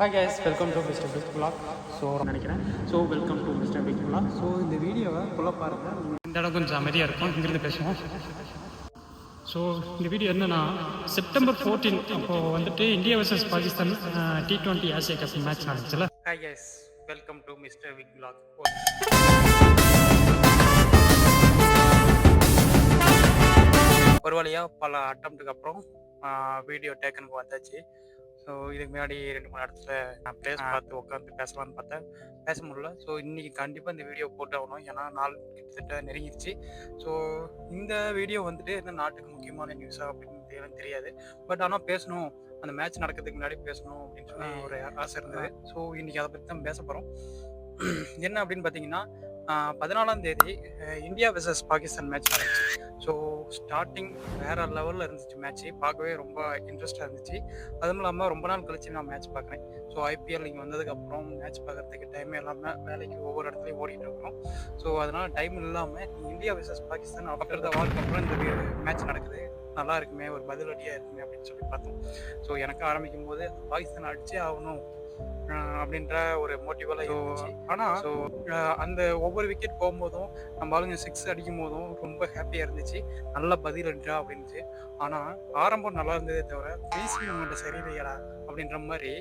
Hi guys welcome to mister big block so நினைக்கிறேன். So welcome to mister big block so இந்த வீடியோவை ஃபுல்லாக பாருங்கள் இந்த இடம் கொஞ்சம் அமைதியாக இருக்கும். இங்கிருந்து பேசுவோம். ஸோ இந்த வீடியோ என்னன்னா செப்டம்பர் ஃபோர்டீன் அப்போது வந்துட்டு India versus Pakistan T twenty Asia cup match நடந்துச்சுல. Hi guys welcome to mister big block ஒரு வழியாக பல அட்டம்ப்ட்டுக்கு அப்புறம் வீடியோ டேக்கனுக்கு வந்தாச்சு. ஸோ இதுக்கு முன்னாடி ரெண்டு மூணு இடத்துல நான் பிளேஸ் பார்த்து உட்காந்து பேசலாம்னு பார்த்தேன். பேச முடியல. ஸோ இன்னைக்கு கண்டிப்பாக இந்த வீடியோ போட்டு ஆகணும். ஏன்னா நாள் கிட்டத்தட்ட நெருங்கிடுச்சு ஸோ இந்த வீடியோ வந்துட்டு என்ன நாட்டுக்கு முக்கியமான நியூஸா அப்படின்னு தெரியாது. பட் ஆனால் பேசணும். அந்த மேட்ச் நடக்கிறதுக்கு முன்னாடி பேசணும் அப்படின்னு சொல்லி ஒரு ஆசை இருந்தது. ஸோ இன்னைக்கு அதை பற்றி தான் பேச போகிறோம் என்ன அப்படின்னு பார்த்தீங்கன்னா பதினாலாம் தேதி இந்தியா வெர்சஸ் பாகிஸ்தான் மேட்ச் நடந்துச்சு. ஸோ ஸ்டார்டிங் வேற லெவலில் இருந்துச்சு மேட்ச் பார்க்கவே ரொம்ப இன்ட்ரெஸ்டாக இருந்துச்சு. அதுவும் இல்லாமல் ரொம்ப நாள் கழிச்சு நான் மேட்ச் பார்க்குறேன். ஸோ ஐபிஎல் இங்கே வந்ததுக்கப்புறம் மேட்ச் பார்க்கறதுக்கு டைம் இல்லாமல் வேலைக்கு ஒவ்வொரு இடத்துலையும் ஓடிட்டு இருக்கிறோம். ஸோ அதனால் டைம் இல்லாமல் India versus Pakistan after the வார்க்கு அப்புறம் இந்த மேட்ச் நடக்குது. நல்லா இருக்குமே ஒரு பதிலடியாக இருக்குமே அப்படின்னு சொல்லி பார்த்தோம். ஸோ எனக்கு ஆரம்பிக்கும் போது பாகிஸ்தான் அடிச்சே ஆகணும். அப்படின்ற ஒரு மோட்டிவெல்லாம் இருந்துச்சு. ஆனால் ஸோ அந்த ஒவ்வொரு விக்கெட் போகும்போதும் நம்ம ஆளுங்க சிக்ஸ் அடிக்கும் போதும் ரொம்ப ஹாப்பியாக இருந்துச்சு. நல்ல பதில் அடிச்சா அப்படின்ச்சு ஆனால் ஆரம்பம் நல்லா இருந்ததே தவிர ஃபினிஷிங் மூமெண்ட் சரியில்லையடா அப்படின்ற மாதிரி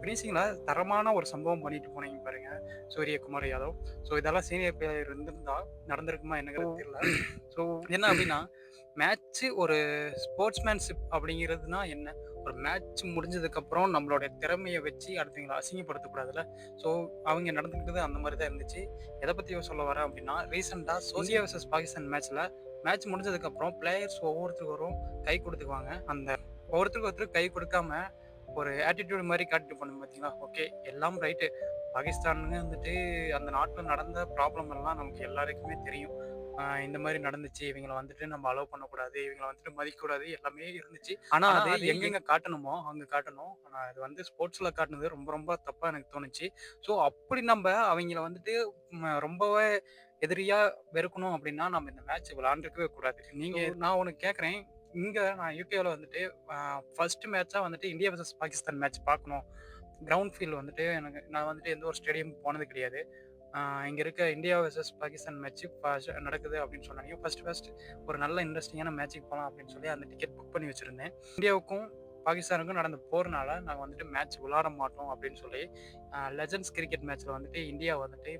ஃபினிஷிங்கில் தரமான ஒரு சம்பவம் பண்ணிட்டு போனீங்க பாருங்க. சூரியகுமார் யாதவ். ஸோ இதெல்லாம் சீனியர் பிளேயர் இருந்திருந்தா நடந்திருக்குமா என்னங்கிறது தெரியல. ஸோ என்ன அப்படின்னா மேட்ச்சு ஒரு ஸ்போர்ட்ஸ்மேன்ஷிப் அப்படிங்கிறதுனா என்ன? ஒரு மேட்ச் முடிஞ்சதுக்கப்புறம் நம்மளுடைய திறமையை வச்சு அடுத்தவங்களை அசிங்கப்படுத்தக்கூடாதுல்ல? ஸோ அவங்க நடந்துக்கிட்டது அந்த மாதிரி தான் இருந்துச்சு. எதை பற்றி சொல்ல வரேன் அப்படின்னா ரீசெண்டாக இந்தியா வர்சஸ் பாகிஸ்தான் மேட்ச்சில் மேட்ச் முடிஞ்சதுக்கப்புறம் பிளேயர்ஸ் ஒவ்வொருத்தருக்கும் கை கொடுத்துக்குவாங்க. அந்த ஒவ்வொருத்தருக்கு ஒருத்தர் கை கொடுக்காம ஒரு ஆட்டிடியூட் மாதிரி காட்டிட்டு போனோம் பார்த்தீங்களா? ஓகே எல்லாம் ரைட்டு பாகிஸ்தானுங்க வந்துட்டு அந்த நாட்டில் நடந்த ப்ராப்ளம் எல்லாம் நமக்கு எல்லாருக்குமே தெரியும். இந்த மாதிரி நடந்துச்சு. இவங்களை வந்துட்டு நம்ம அலோவ் பண்ணக்கூடாது. இவங்களை வந்துட்டு மதிக்கக்கூடாது. எல்லாமே இருந்துச்சு. ஆனா அது எங்கெங்க காட்டணுமோ அங்க காட்டணும். ஆனா அது வந்து ஸ்போர்ட்ஸ்ல காட்டுனது ரொம்ப ரொம்ப தப்பா எனக்கு தோணுச்சு. ஸோ அப்படி நம்ம அவங்கள வந்துட்டு ரொம்பவே எதிரியா வெறுக்கணும் அப்படின்னா நம்ம இந்த மேட்ச் விளாண்டுருக்கவே கூடாது. நீங்க நான் உனக்கு கேட்குறேன். இங்க நான் யூகேவில் வந்துட்டு ஃபர்ஸ்ட் மேட்சா வந்துட்டு இந்தியா வர்சஸ் பாகிஸ்தான் மேட்ச் பார்க்கணும். கிரவுண்ட் ஃபீல் வந்துட்டு எனக்கு நான் வந்துட்டு எந்த ஒரு ஸ்டேடியம் போனது கிடையாது. இங்கே இருக்க இந்தியா வர்சஸ் பாகிஸ்தான் மேட்ச் நடக்குது அப்படின்னு சொன்னாங்க. ஃபர்ஸ்ட் ஃபர்ஸ்ட் ஒரு நல்ல இன்ட்ரெஸ்டிங்கான மேட்சுக்கு போகலாம் அப்படின்னு சொல்லி அந்த டிக்கெட் புக் பண்ணி வச்சுருந்தேன். இந்தியாவுக்கும் பாகிஸ்தானுக்கும் நடந்த போறனால நாங்கள் வந்துட்டு மேட்ச் விளாட மாட்டோம் அப்படின்னு சொல்லி லெஜண்ட்ஸ் கிரிக்கெட் மேட்ச்சில் வந்துட்டு இந்தியா வந்துட்டு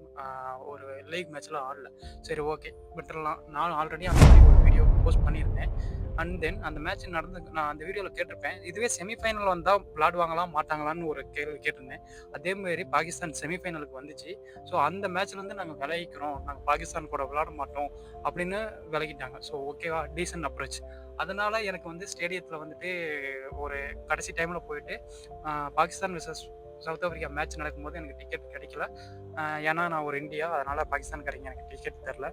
ஒரு லீக் மேட்ச்சில் ஆடல. சரி ஓகே விட்டுடலாம் நான் ஆல்ரெடி அந்த மாதிரி ஒரு வீடியோ போஸ்ட் பண்ணியிருந்தேன். அண்ட் தென் அந்த மேட்ச் நடந்து நான் அந்த வீடியோவில் கேட்டிருப்பேன். இதுவே செமிஃபைனல் வந்தால் விளாடுவாங்களா மாட்டாங்களான்னு ஒரு கேள்வி கேட்டிருந்தேன். அதே மாதிரி பாகிஸ்தான் செமிஃபைனலுக்கு வந்துச்சு. ஸோ அந்த மேட்ச்லேருந்து நாங்கள் விளையிக்கிறோம் நாங்கள் பாகிஸ்தான் கூட விளாட மாட்டோம் அப்படின்னு விலகிட்டாங்க. ஸோ ஓகேவா டீசன்ட் அப்ரோச் அதனால எனக்கு வந்து ஸ்டேடியத்தில் வந்துட்டு ஒரு கடைசி டைமில் போயிட்டு Pakistan versus south Africa match நடக்கும்போது எனக்கு டிக்கெட் கிடைக்கல. ஏன்னா நான் ஒரு இந்தியா அதனால பாகிஸ்தான்காரங்க எனக்கு டிக்கெட் தெரில.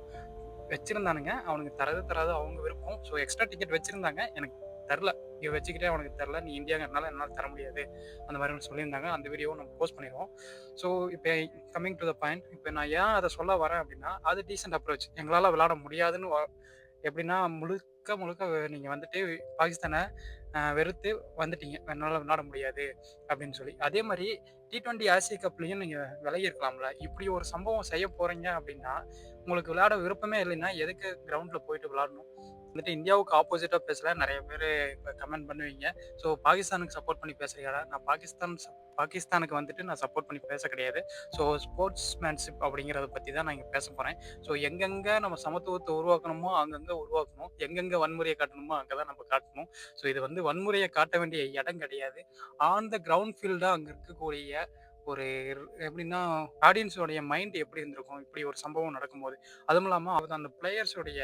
வச்சிருந்தானுங்க. அவனுக்கு தரது தராது அவங்க விருப்பம். ஸோ எக்ஸ்ட்ரா டிக்கெட் வச்சிருந்தாங்க. எனக்கு தரல. இங்கே வச்சுக்கிட்டே அவனுக்கு தரல. நீ இந்தியாங்கிறனால என்னால் தர முடியாது. அந்த மாதிரி சொல்லியிருந்தாங்க. அந்த வீடியோவும் நம்ம போஸ்ட் பண்ணிடுவோம். ஸோ இப்போ கம்மிங் டு த பாயிண்ட் இப்போ நான் ஏன் அதை சொல்ல வரேன் அப்படின்னா அது டீசென்ட் அப்ரோச் எங்களால் விளாட முடியாதுன்னு எப்படின்னா முழு முழுக்க முழுக்க நீங்கள் வந்துட்டு பாகிஸ்தானை வெறுத்து வந்துட்டீங்க. என்னால் விளாட முடியாது அப்படின்னு சொல்லி. அதே மாதிரி டி ட்வெண்ட்டி ஆசிய கப்லையும் நீங்கள் விலகி இருக்கலாம்ல இப்படி ஒரு சம்பவம் செய்ய போகிறீங்க அப்படின்னா உங்களுக்கு விளையாட விருப்பமே இல்லைன்னா எதுக்கு கிரவுண்டில் போயிட்டு விளாடணும் வந்துட்டு இந்தியாவுக்கு ஆப்போசிட்டாக பேசல. நிறைய பேர் இப்போ கமெண்ட் பண்ணுவீங்க. ஸோ பாகிஸ்தானுக்கு சப்போர்ட் பண்ணி பேசுறீங்களா? நான் பாகிஸ்தான் பாகிஸ்தானுக்கு வந்துட்டு நான் சப்போர்ட் பண்ணி பேச கிடையாது. ஸோ ஸ்போர்ட்ஸ் மேன்ஷிப் அப்படிங்கிறத பற்றி தான் நான் இங்கே பேச போகிறேன் ஸோ எங்கெங்கே நம்ம சமத்துவத்தை உருவாக்கணுமோ அங்கங்கே உருவாக்கணும். எங்கெங்கே வன்முறையை காட்டணுமோ அங்கே தான் நம்ம காட்டணும். ஸோ இது வந்து வன்முறையை காட்ட வேண்டிய இடம் கிடையாது. ஆன் த கிரவுண்ட் ஃபீல்டாக அங்கே இருக்கக்கூடிய ஒரு எப்படின்னா ஆடியன்ஸோடைய மைண்ட் எப்படி இருந்திருக்கும்? இப்படி ஒரு சம்பவம் நடக்கும்போது. அதுவும் இல்லாமல் அது அந்த பிளேயர்ஸோடைய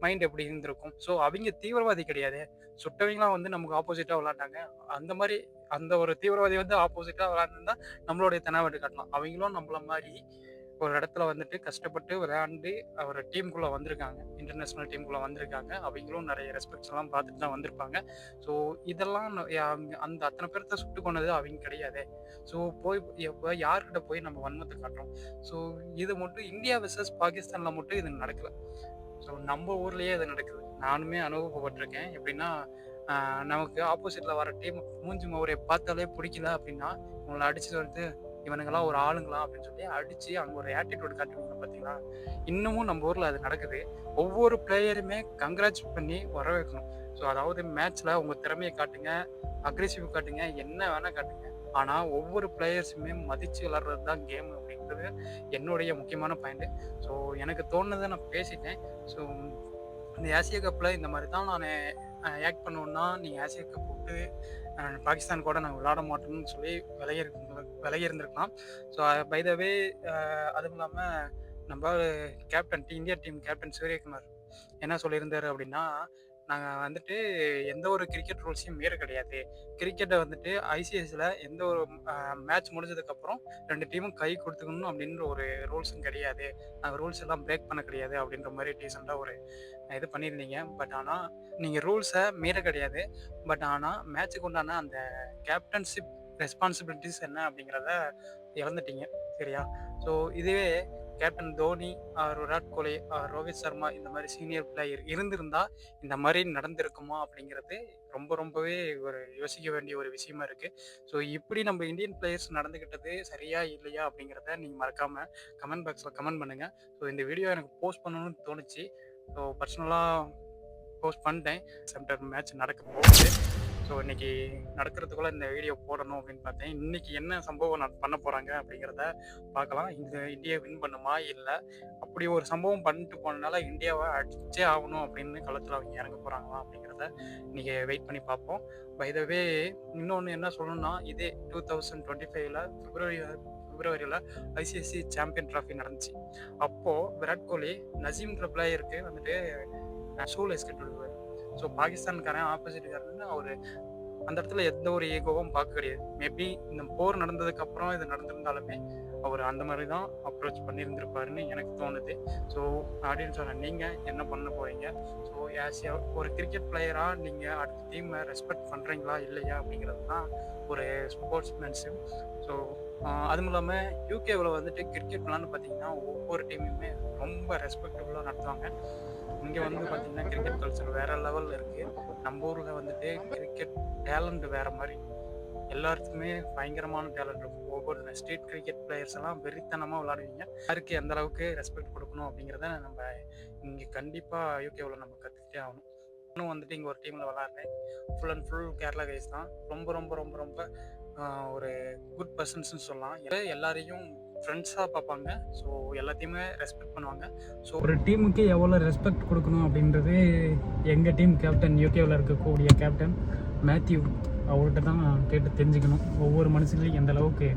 மைண்ட் எப்படி இருந்திருக்கும்? ஸோ அவங்க தீவிரவாதி கிடையாது. சுட்டவங்களாம் வந்து நமக்கு ஆப்போசிட்டாக விளாண்டாங்க அந்த மாதிரி அந்த ஒரு தீவிரவாதி வந்து ஆப்போசிட்டாக விளாண்டுருந்தா நம்மளுடைய தெனாவட்டு காட்டலாம். அவங்களும் நம்மள மாதிரி ஒரு இடத்துல வந்துட்டு கஷ்டப்பட்டு விளையாண்டு ஒரு டீமுக்குள்ளே வந்திருக்காங்க. இன்டர்நேஷ்னல் டீமுக்குள்ளே வந்திருக்காங்க. அவங்களும் நிறைய ரெஸ்பெக்ட்ஸ் எல்லாம் பார்த்துட்டு தான் வந்திருப்பாங்க. ஸோ இதெல்லாம் அந்த அத்தனை பேர்த்த சுட்டு கொண்டது அவங்க கிடையாது. ஸோ போய் எப்போ யார்கிட்ட போய் நம்ம வன்மத்தை காட்டுறோம்? ஸோ இது மட்டும் இந்தியா விசஸ் பாகிஸ்தானில் மட்டும் இது நடக்கலை. ஸோ நம்ம ஊர்லேயே இது நடக்குது. நானுமே அனுபவப்பட்டிருக்கேன். எப்படின்னா நமக்கு ஆப்போசிட்டில் வர டீம் மூஞ்சி முகரையை பார்த்தாலே பிடிக்கல அப்படின்னா உங்களை அடிச்சு வந்து இவனுங்களாம் ஒரு ஆளுங்களா அப்படின்னு சொல்லி அடிச்சு அங்கே ஒரு ஆட்டிடியூட் காட்டுவாங்க பார்த்தீங்களா இன்னமும் நம்ம ஊரில் அது நடக்குது. ஒவ்வொரு பிளேயருமே கங்க்ராச் பண்ணி வர வைக்கணும். ஸோ அதாவது மேட்ச்சில் உங்கள் திறமையை காட்டுங்க அக்ரெசிவ் காட்டுங்க என்ன வேணால் காட்டுங்க. ஆனால் ஒவ்வொரு பிளேயர்ஸுமே மதித்து விளாட்றது தான் கேம் அப்படிங்கிறது என்னுடைய முக்கியமான பாயிண்ட் ஸோ எனக்கு தோணுதை நான் பேசிட்டேன். ஸோ இந்த ஆசிய கப்பில் இந்த மாதிரி தான் நான் ஆக்ட் பண்ணுவேன்னா நீங்கள் ஆசிய கப் விட்டு பாகிஸ்தான் கூட நாங்கள் விளையாட மாட்டோம்னு சொல்லி விலகி விலகி இருந்திருக்கலாம் ஸோ பைதவே அதுவும் இல்லாமல் நம்ம captain India team captain Suryakumar என்ன சொல்லியிருந்தாரு அப்படின்னா நாங்கள் வந்துட்டு எந்த ஒரு கிரிக்கெட் ரூல்ஸையும் மீற கிடையாது. கிரிக்கெட்டை வந்துட்டு ஐசிஎஸ்ல எந்த ஒரு மேட்ச் முடிஞ்சதுக்கப்புறம் ரெண்டு டீமும் கை கொடுத்துக்கணும் அப்படின்ற ஒரு ரூல்ஸும் கிடையாது. நாங்கள் ரூல்ஸ் எல்லாம் பிரேக் பண்ண கிடையாது அப்படின்ற மாதிரி டீசெண்டாக ஒரு இது பண்ணியிருந்தீங்க. பட் ஆனால் நீங்கள் ரூல்ஸை மீற கிடையாது. பட் ஆனால் மேட்ச்சுக்கு உண்டான அந்த கேப்டன்ஷிப் ரெஸ்பான்சிபிலிட்டிஸ் என்ன அப்படிங்கிறத இழந்துட்டீங்க. சரியா? ஸோ இதுவே captain Dhoni or Virat Kohli or Rohit Sharma இந்த மாதிரி சீனியர் பிளேயர் இருந்திருந்தா இந்த மாதிரி நடந்திருக்குமா அப்படிங்கிறது ரொம்ப ரொம்பவே ஒரு யோசிக்க வேண்டிய ஒரு விஷயமா இருக்கு. ஸோ இப்படி நம்ம இந்தியன் பிளேயர்ஸ் நடந்துக்கிட்டது சரியா இல்லையா அப்படிங்கிறத நீங்கள் மறக்காம கமெண்ட் பாக்ஸில் கமெண்ட் பண்ணுங்க. ஸோ இந்த வீடியோ எனக்கு போஸ்ட் பண்ணணும்னு தோணுச்சு. ஸோ பர்சனலாக போஸ்ட் பண்ணிட்டேன். சென்டர் மேட்ச் நடக்க போகுது. ஸோ இன்னைக்கு நடக்கிறதுக்குள்ள இந்த வீடியோ போடணும் அப்படின்னு பார்த்தேன். இன்னைக்கு என்ன சம்பவம் நான் பண்ண போறாங்க அப்படிங்கிறத பார்க்கலாம். இந்த இந்தியா வின் பண்ணுமா? இல்லை. அப்படி ஒரு சம்பவம் பண்ணிட்டு போனனால இந்தியாவை அடிச்சே ஆகணும் அப்படின்னு களத்தில் அவங்க இறங்க போறாங்களா அப்படிங்கிறத இன்னைக்கு வெயிட் பண்ணி பார்ப்போம். பைதவே இன்னொன்று என்ன சொல்லணும்னா இதே டூ தௌசண்ட் டுவெண்ட்டி ஃபைவ்ல பிப்ரவரி பிப்ரவரியில் ஐசிஐசி சாம்பியன் ட்ராஃபி நடந்துச்சு. அப்போது விராட் கோலி நசீம் பிளேயருக்கு வந்துட்டு ஷூ எஸ்கெட் ஸோ பாகிஸ்தான்காரன் ஆப்போசிட்காரன் அவர் அந்த இடத்துல எந்த ஒரு ஈகோவும் பார்க்க கிடையாது. மேபி இந்த போர் நடந்ததுக்கு அப்புறம் இது நடந்திருந்தாலுமே அவர் அந்த மாதிரி தான் அப்ரோச் பண்ணியிருந்திருப்பாருன்னு எனக்கு தோணுது. ஸோ அப்படின்னு சொன்ன நீங்கள் என்ன பண்ண போறீங்க? ஸோ ஆஸ் ஒரு கிரிக்கெட் பிளேயராக நீங்கள் அடுத்த டீமை ரெஸ்பெக்ட் பண்ணுறீங்களா இல்லையா அப்படிங்கிறது தான் ஒரு ஸ்போர்ட்ஸ் மேன்ஷிப் ஸோ அதுவும் இல்லாமல் யூகேவில் வந்துட்டு கிரிக்கெட் விளாண்டு பார்த்தீங்கன்னா ஒவ்வொரு டீமுமே ரொம்ப ரெஸ்பெக்டபுளாக நடத்துவாங்க. இங்கே வந்து பார்த்தீங்கன்னா கிரிக்கெட் கல்ச்சர் வேற லெவலில் இருக்குது நம்ம ஊரில் வந்துட்டு கிரிக்கெட் டேலண்ட் வேற மாதிரி. எல்லாருக்குமே பயங்கரமான டேலண்ட் இருக்கும். ஒவ்வொரு ஸ்ட்ரீட் கிரிக்கெட் பிளேயர்ஸ் எல்லாம் வெறித்தனமாக விளாடுவீங்க யாருக்கு எந்த அளவுக்கு ரெஸ்பெக்ட் கொடுக்கணும் அப்படிங்கிறத நம்ம இங்கே கண்டிப்பாக யூகேவில் நம்ம கற்றுக்கிட்டே ஆகணும். நானும் வந்துட்டு இங்கே ஒரு டீமில் விளாட்றேன் full and full Kerala guys தான். ரொம்ப ரொம்ப ரொம்ப ரொம்ப ஒரு குட் பர்சன்ஸ்னு சொல்லலாம். எல்லாரையும் ஃப்ரெண்ட்ஸாக பார்ப்பாங்க. ஸோ எல்லாத்தையுமே ரெஸ்பெக்ட் பண்ணுவாங்க. ஸோ ஒரு டீமுக்கு எவ்வளோ ரெஸ்பெக்ட் கொடுக்கணும் அப்படின்றது எங்கள் டீம் கேப்டன் யூகேவில் இருக்கக்கூடிய கேப்டன் மேத்யூ அவர்கிட்ட தான் கேட்டு தெரிஞ்சுக்கணும். ஒவ்வொரு மனுஷங்களையும் எந்த அளவுக்கு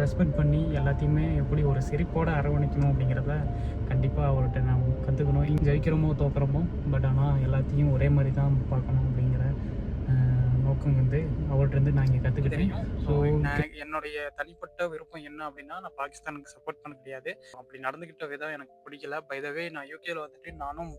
ரெஸ்பெக்ட் பண்ணி எல்லாத்தையுமே எப்படி ஒரு சிரிப்போட அரவணைக்கணும் அப்படிங்கிறத கண்டிப்பாக அவர்கிட்ட நான் கற்றுக்கணும் இங்கே ஜெயிக்கிறோமோ தோக்குறோமோ பட் ஆனால் எல்லாத்தையும் ஒரே மாதிரி தான் பார்க்கணும். நோக்கம் வந்து அவர்கிட்ட இருந்து நான் இங்கே கற்றுக்கிட்டேன் ஸோ என்னுடைய தனிப்பட்ட விருப்பம் என்ன அப்படின்னா நான் பாகிஸ்தானுக்கு சப்போர்ட் பண்ண கிடையாது அப்படி நடந்துக்கிட்ட விதம் எனக்கு பிடிக்கல. பைதவே நான் யூகேல வந்துட்டு நானும்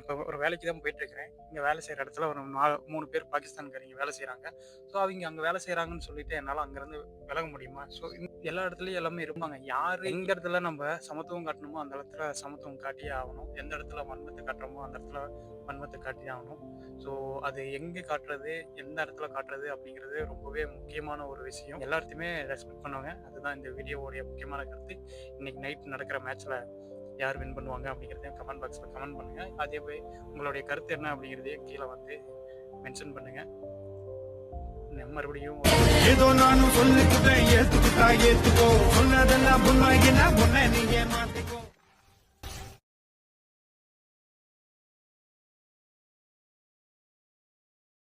இப்போ ஒரு வேலைக்கு தான் போயிட்டு இருக்கிறேன் இங்கே வேலை செய்கிற இடத்துல ஒரு நாலு மூணு பேர் பாகிஸ்தான்காரங்க வேலை செய்கிறாங்க ஸோ அவங்க அங்கே வேலை செய்கிறாங்கன்னு சொல்லிட்டு என்னால் அங்கேருந்து விலக முடியுமா? ஸோ எல்லா இடத்துலையும் எல்லாமே இருப்பாங்க. யார் எந்த இடத்துல நம்ம சமத்துவம் காட்டணுமோ அந்த இடத்துல சமத்துவம் காட்டியே ஆகணும். எந்த இடத்துல வன்மத்தை காட்டுறோமோ அந்த இடத்துல வன்மத்தை காட்டியே ஆகணும். ஸோ அது எங்கே காட்டுறது எந்த இடத்துல காட்டுறது அப்படிங்கிறது ரொம்பவே முக்கியமான ஒரு விஷயம். எல்லாத்தையுமே ரெஸ்பெக்ட் பண்ணுவாங்க. அதுதான் இந்த வீடியோவுடைய முக்கியமான கருத்து. இன்னைக்கு நைட் நடக்கிற மேட்ச்ல யார் வின் பண்ணுவாங்க அப்படிங்கிறதையும் கமெண்ட் பாக்ஸில் கமெண்ட் பண்ணுங்க. அதே போய் உங்களுடைய கருத்து என்ன அப்படிங்கிறதையும் கீழே வந்து மென்ஷன் பண்ணுங்க. மறுபடியும் ஏதோ நானும் சொல்லிக்கிட்டேன் ஏத்துக்கிட்டா ஏத்துக்கோ. சொன்னதெல்லாம் பொண்ணாகினா பொண்ணை நீங்க? மாத்திக்கோ